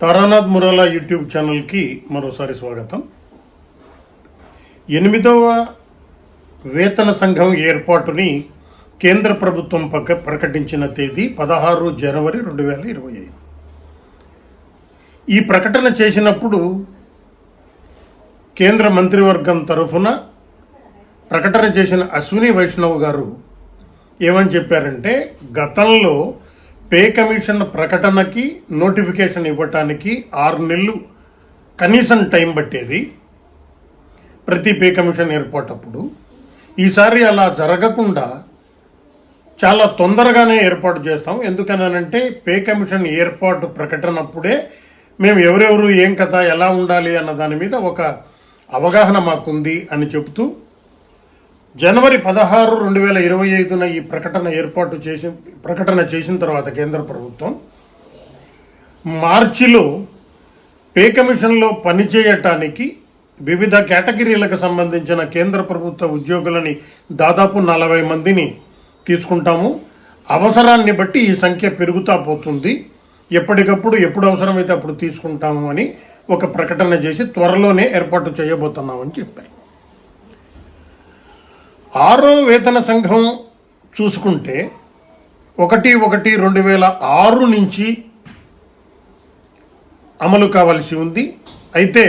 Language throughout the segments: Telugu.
తారానాథ్ మురాలా యూట్యూబ్ ఛానల్కి మరోసారి స్వాగతం. ఎనిమిదవ వేతన సంఘం ఏర్పాటుని కేంద్ర ప్రభుత్వం పక్క ప్రకటించిన తేదీ పదహారు జనవరి రెండు వేల ఇరవై ఐదు. ఈ ప్రకటన చేసినప్పుడు కేంద్ర మంత్రివర్గం తరఫున ప్రకటన చేసిన అశ్విని వైష్ణవ్ గారు ఏమని చెప్పారంటే గతంలో పే కమిషన్ ప్రకటనకి నోటిఫికేషన్ ఇవ్వటానికి ఆరు నెలలు కనీసం టైం పట్టేది ప్రతి పే కమిషన్ ఏర్పాటప్పుడు. ఈసారి అలా జరగకుండా చాలా తొందరగానే ఏర్పాటు చేస్తాం. ఎందుకనంటే పే కమిషన్ ఏర్పాటు ప్రకటనప్పుడే మేము ఎవరెవరు ఏం కథ ఎలా ఉండాలి అన్న దాని మీద ఒక అవగాహన మాకుంది అని చెబుతూ జనవరి పదహారు రెండు వేల ఇరవై ఐదున ఈ ప్రకటన ఏర్పాటు చేసి ప్రకటన చేసిన తర్వాత కేంద్ర ప్రభుత్వం మార్చిలో పే కమిషన్లో పనిచేయటానికి వివిధ కేటగిరీలకు సంబంధించిన కేంద్ర ప్రభుత్వ ఉద్యోగులని దాదాపు నలభై మందిని తీసుకుంటాము. అవసరాన్ని బట్టి ఈ సంఖ్య పెరుగుతా పోతుంది. ఎప్పటికప్పుడు ఎప్పుడు అవసరమైతే అప్పుడు తీసుకుంటాము అని ఒక ప్రకటన చేసి త్వరలోనే ఏర్పాటు చేయబోతున్నామని చెప్పారు. ఆరో వేతన సంఘం చూసుకుంటే ఒకటి ఒకటి రెండు వేల ఆరు నుంచి అమలు కావాల్సి ఉంది. అయితే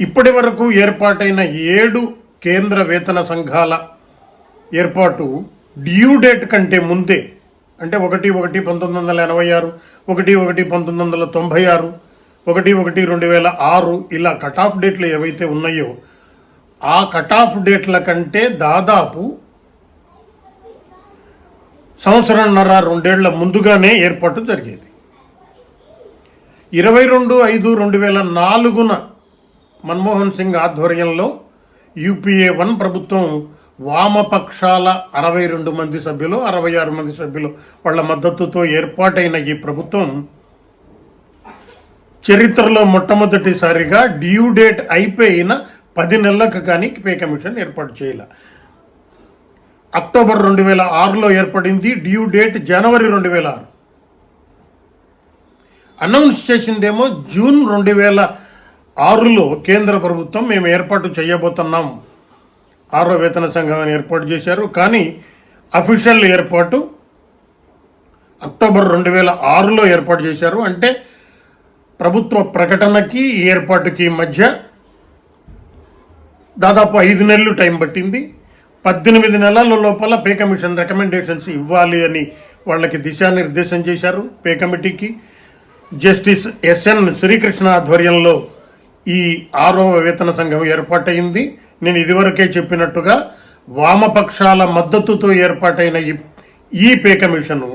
ఇప్పటి వరకు ఏర్పాటైన ఏడు కేంద్ర వేతన సంఘాల ఏర్పాటు డ్యూ డేట్ కంటే ముందే అంటే ఒకటి ఒకటి పంతొమ్మిది వందల ఎనభై ఆరు ఒకటి ఒకటి పంతొమ్మిది వందల తొంభై ఆరు ఒకటి ఒకటి రెండు వేల ఆరు ఇలా కట్ ఆఫ్ డేట్లు ఏవైతే ఉన్నాయో ఆ కట్ ఆఫ్ డేట్ల కంటే దాదాపు సంవత్సరంన్నర రెండేళ్ళ ముందుగానే ఏర్పాటు జరిగేది. ఇరవై రెండు ఐదు రెండు వేల నాలుగున మన్మోహన్ సింగ్ ఆధ్వర్యంలో యూపీఏ వన్ ప్రభుత్వం వామపక్షాల అరవై రెండు మంది సభ్యులు అరవై ఆరు మంది సభ్యులు వాళ్ళ మద్దతుతో ఏర్పాటైన ఈ ప్రభుత్వం చరిత్రలో మొట్టమొదటిసారిగా డ్యూ డేట్ అయిపోయిన పది నెలలకు కానీ పే కమిషన్ ఏర్పాటు చేయాలి. అక్టోబర్ రెండు వేల ఆరులో ఏర్పడింది డ్యూ డేట్ జనవరి రెండు వేల ఆరు. అనౌన్స్ చేసిందేమో జూన్ రెండు వేల ఆరులో కేంద్ర ప్రభుత్వం మేము ఏర్పాటు చేయబోతున్నాం. ఆరో వేతన సంఘాన్ని ఏర్పాటు చేశారు కానీ అఫీషియల్ ఏర్పాటు అక్టోబర్ రెండు వేల ఆరులో ఏర్పాటు చేశారు. అంటే ప్రభుత్వ ప్రకటనకి ఏర్పాటుకి మధ్య దాదాపు ఐదు నెలలు టైం పట్టింది. పద్దెనిమిది నెలల లోపల పే కమిషన్ రికమెండేషన్స్ ఇవ్వాలి అని వాళ్ళకి దిశానిర్దేశం చేశారు పే కమిటీకి. జస్టిస్ ఎస్ఎన్ శ్రీకృష్ణ ఆధ్వర్యంలో ఈ ఆరో వేతన సంఘం ఏర్పాటైంది. నేను ఇదివరకే చెప్పినట్టుగా వామపక్షాల మద్దతుతో ఏర్పాటైన ఈ ఈ పే కమిషను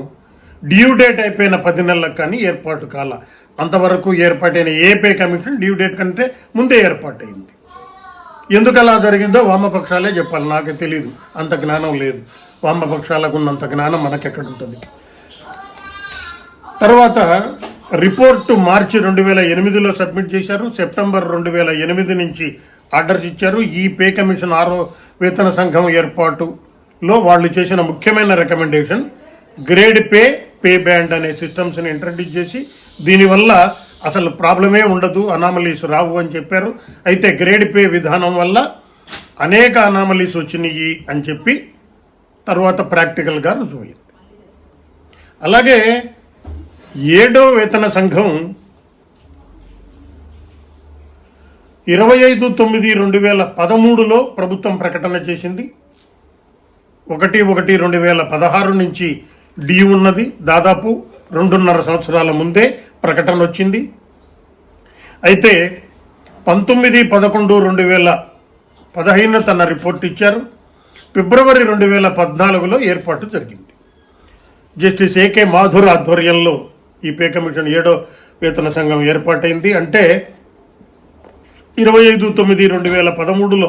డ్యూ డేట్ అయిపోయిన పది నెలలకు కానీ ఏర్పాటు కాల. అంతవరకు ఏర్పాటైన ఏ పే కమిషన్ డ్యూ డేట్ కంటే ముందే ఏర్పాటైంది. ఎందుకు అలా జరిగిందో వామపక్షాలే చెప్పాలి. నాకు తెలియదు అంత జ్ఞానం లేదు. వామపక్షాలకు ఉన్నంత జ్ఞానం మనకెక్కడ ఉంటుంది తర్వాత రిపోర్టు మార్చి రెండు వేల ఎనిమిదిలో సబ్మిట్ చేశారు. సెప్టెంబర్ రెండు వేల ఎనిమిది నుంచి ఆర్డర్స్ ఇచ్చారు. ఈ పే కమిషన్ ఆరో వేతన సంఘం ఏర్పాటులో వాళ్ళు చేసిన ముఖ్యమైన recommendation grade pay pay band అనే సిస్టమ్స్ని ఇంట్రడ్యూస్ చేసి దీనివల్ల అసలు ప్రాబ్లమే ఉండదు అనామలీస్ రావు అని చెప్పారు. అయితే గ్రేడ్ పే విధానం వల్ల అనేక అనామలీస్ వచ్చినాయి అని చెప్పి తర్వాత ప్రాక్టికల్గా రుజువైంది. అలాగే ఏడో వేతన సంఘం ఇరవై ఐదు తొమ్మిది రెండు వేల పదమూడులో ప్రభుత్వం ప్రకటన చేసింది. ఒకటి ఒకటి రెండు వేల పదహారు నుంచి డి ఉన్నది. దాదాపు రెండున్నర సంవత్సరాల ముందే ప్రకటన వచ్చింది అయితే పంతొమ్మిది పదకొండు రెండు వేల పదహైదున తన రిపోర్ట్ ఇచ్చారు. ఫిబ్రవరి రెండు వేల పద్నాలుగులో ఏర్పాటు జరిగింది. జస్టిస్ ఏకే మాధుర్ ఆధ్వర్యంలో ఈ పే కమిషన్ ఏడో వేతన సంఘం ఏర్పాటైంది. అంటే ఇరవై ఐదు తొమ్మిది రెండు వేల పదమూడులో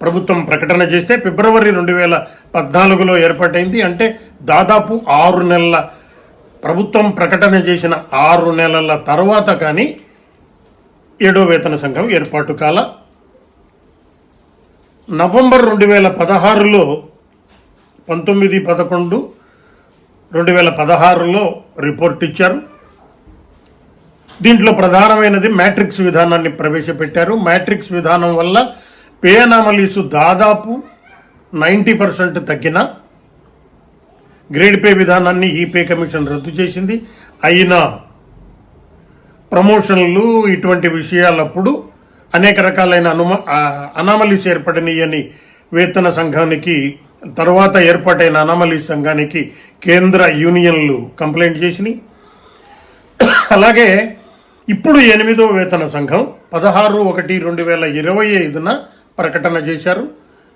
ప్రభుత్వం ప్రకటన చేస్తే ఫిబ్రవరి రెండు వేల పద్నాలుగులో ఏర్పాటైంది. అంటే దాదాపు ఆరు నెలల ప్రభుత్వం ప్రకటన చేసిన ఆరు నెలల తర్వాత కానీ ఏడో వేతన సంఘం ఏర్పాటు కాల నవంబర్ రెండు వేల పదహారులో పంతొమ్మిది పదకొండు రెండు వేల పదహారులో రిపోర్ట్ ఇచ్చారు. దీంట్లో ప్రధానమైనది మ్యాట్రిక్స్ విధానాన్ని ప్రవేశపెట్టారు. మ్యాట్రిక్స్ విధానం వల్ల పే అనామలీసు దాదాపు నైంటీ పర్సెంట్ తగ్గిన గ్రేడ్ పే విధానాన్ని ఈ పే కమిషన్ రద్దు చేసింది. అయినా ప్రమోషన్లు ఇటువంటి విషయాలప్పుడు అనేక రకాలైన అనుమ అనామలీస్ ఏర్పడనీయని వేతన సంఘానికి తర్వాత ఏర్పాటైన అనామలీ సంఘానికి కేంద్ర యూనియన్లు కంప్లైంట్ చేసినాయి. అలాగే ఇప్పుడు ఎనిమిదో వేతన సంఘం పదహారు ఒకటి రెండు వేల ఇరవై ఐదున ప్రకటన చేశారు.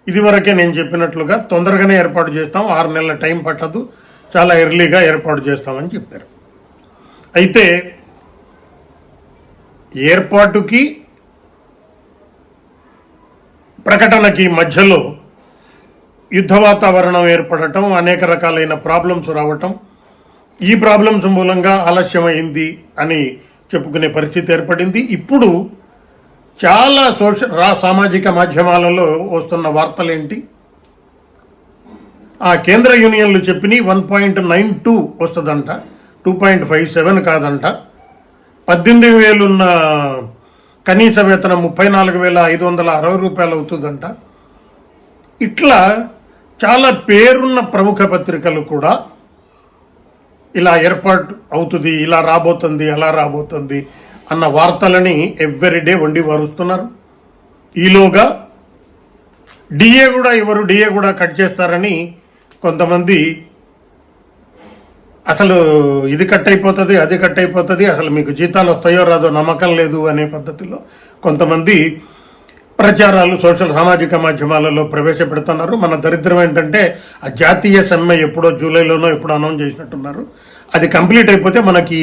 ఇదివరకే నేను చెప్పినట్లుగా తొందరగానే ఏర్పాటు చేస్తాం ఆరు నెలల టైం పట్టదు చాలా ఎర్లీగా ఏర్పాటు చేస్తామని చెప్పారు. అయితే ఏర్పాటుకి ప్రకటనకి మధ్యలో యుద్ధ వాతావరణం ఏర్పడటం అనేక రకాలైన ప్రాబ్లమ్స్ రావటం ఈ ప్రాబ్లమ్స్ మూలంగా ఆలస్యమైంది అని చెప్పుకునే పరిస్థితి ఏర్పడింది. ఇప్పుడు చాలా సోషల్ రా సామాజిక మాధ్యమాలలో వస్తున్న వార్తలేంటి? ఆ కేంద్ర యూనియన్లు చెప్పినాయి వన్ పాయింట్ నైన్ టూ వస్తుందంట టూ పాయింట్ ఫైవ్ సెవెన్ కాదంట. పద్దెనిమిది వేలున్న కనీస వేతనం ముప్పై నాలుగు వేల ఐదు వందల అరవై రూపాయలు అవుతుందంట. ఇట్లా చాలా పేరున్న ప్రముఖ పత్రికలు కూడా ఇలా ఏర్పాటు అవుతుంది ఇలా రాబోతుంది అలా రాబోతుంది. అన్న వార్తలని ఎవ్రీడే వండి వారుస్తున్నారు. ఈలోగా డిఏ కూడా ఎవరు డిఏ కూడా కట్ చేస్తారని కొంతమంది అసలు ఇది కట్ అయిపోతుంది అది కట్ అయిపోతుంది అసలు మీకు జీతాలు వస్తాయో రాదో నమ్మకం లేదు అనే పద్ధతిలో కొంతమంది ప్రచారాలు సోషల్ సామాజిక మాధ్యమాలలో ప్రవేశపెడుతున్నారు. మన దరిద్రం ఏంటంటే ఆ జాతీయ సమ్మె ఎప్పుడో జూలైలోనో ఎప్పుడో అనౌన్స్ చేసినట్టున్నారు. అది కంప్లీట్ అయిపోతే మనకి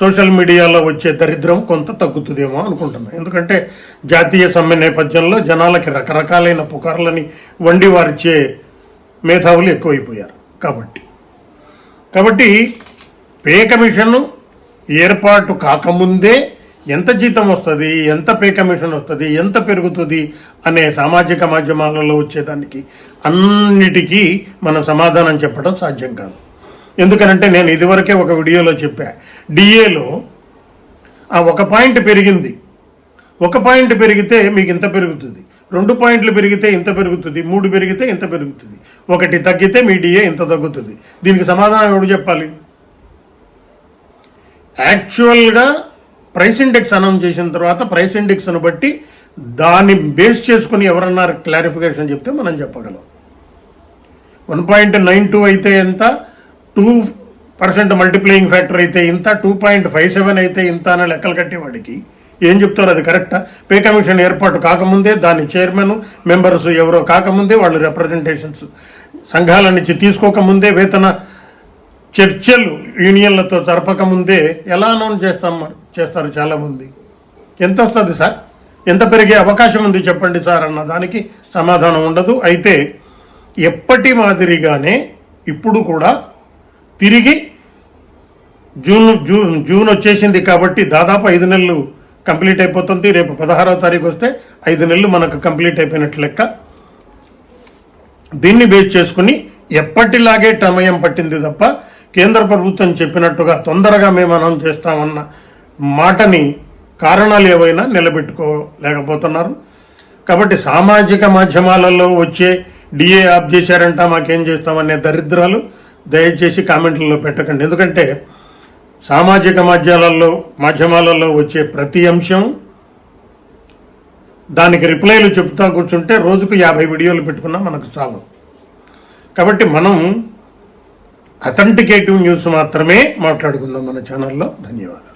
సోషల్ మీడియాలో వచ్చే దరిద్రం కొంత తగ్గుతుందేమో అనుకుంటున్నాను ఎందుకంటే జాతీయ సమ్మె నేపథ్యంలో జనాలకి రకరకాలైన పుకార్లని వండి వారిచ్చే మేధావులు ఎక్కువైపోయారు కాబట్టి. కాబట్టి పే కమిషన్ ఏర్పాటు కాకముందే ఎంత జీతం వస్తుంది ఎంత పే కమిషన్ వస్తుంది ఎంత పెరుగుతుంది అనే సామాజిక మాధ్యమాలలో వచ్చేదానికి అన్నిటికీ మనం సమాధానం చెప్పడం సాధ్యం కాదు. ఎందుకనంటే నేను ఇదివరకే ఒక వీడియోలో చెప్పా డిఏలో ఆ ఒక పాయింట్ పెరిగింది. ఒక పాయింట్ పెరిగితే మీకు ఇంత పెరుగుతుంది. రెండు పాయింట్లు పెరిగితే ఇంత పెరుగుతుంది. మూడు పెరిగితే ఇంత పెరుగుతుంది. ఒకటి తగ్గితే మీ డిఏ ఇంత తగ్గుతుంది. దీనికి సమాధానం ఎవడు చెప్పాలి? యాక్చువల్గా ప్రైస్ ఇండెక్స్ అనౌన్స్ చేసిన తర్వాత ప్రైస్ ఇండెక్స్ను బట్టి దాన్ని బేస్ చేసుకుని ఎవరన్నా క్లారిఫికేషన్ చెప్తే మనం చెప్పగలం. వన్ పాయింట్ నైన్ టూ అయితే ఎంత? టూ పర్సెంట్ మల్టిప్లేయింగ్ ఫ్యాక్టర్ అయితే ఇంత టూ పాయింట్ ఫైవ్ సెవెన్ అయితే ఇంత అని లెక్కలు కట్టేవాడికి ఏం చెప్తారు అది కరెక్టా? పే కమిషన్ ఏర్పాటు కాకముందే దాని చైర్మన్ మెంబర్స్ ఎవరో కాకముందే వాళ్ళు రిప్రజెంటేషన్స్ సంఘాల నుంచి తీసుకోకముందే వేతన చర్చలు యూనియన్లతో జరపకముందే ఎలా అనౌన్స్ చేస్తాం చేస్తారు చాలామంది. ఎంత వస్తుంది సార్? ఎంత పెరిగే అవకాశం ఉంది చెప్పండి సార్ అన్న దానికి సమాధానం ఉండదు. అయితే ఎప్పటి మాదిరిగానే ఇప్పుడు కూడా తిరిగి జూన్ జూన్ జూన్ వచ్చేసింది కాబట్టి దాదాపు ఐదు నెలలు కంప్లీట్ అయిపోతుంది. రేపు పదహారవ తారీఖు వస్తే ఐదు నెలలు మనకు కంప్లీట్ అయిపోయినట్లు లెక్క. దీన్ని బేస్ చేసుకుని ఎప్పటిలాగే సమయం పట్టింది తప్ప కేంద్ర ప్రభుత్వం చెప్పినట్టుగా తొందరగా మేము అనౌన్స్ చేస్తామన్న మాటని కారణాలు ఏవైనా నిలబెట్టుకోలేకపోతున్నారు. కాబట్టి సామాజిక మాధ్యమాలలో వచ్చే డిఏ ఆఫ్ చేశారంట మాకేం చేస్తామనే దరిద్రాలు. దయచేసి కామెంట్లలో పెట్టకండి. ఎందుకంటే సామాజిక మాధ్యమాలలో మాధ్యమాలలో వచ్చే ప్రతి అంశం దానికి రిప్లైలు చెప్తా కూర్చుంటే రోజుకు యాభై వీడియోలు పెట్టుకున్నా మనకు చాలు. కాబట్టి మనం అథెంటికేటివ్ న్యూస్ మాత్రమే మాట్లాడుకుందాం మన ఛానల్లో. ధన్యవాదాలు.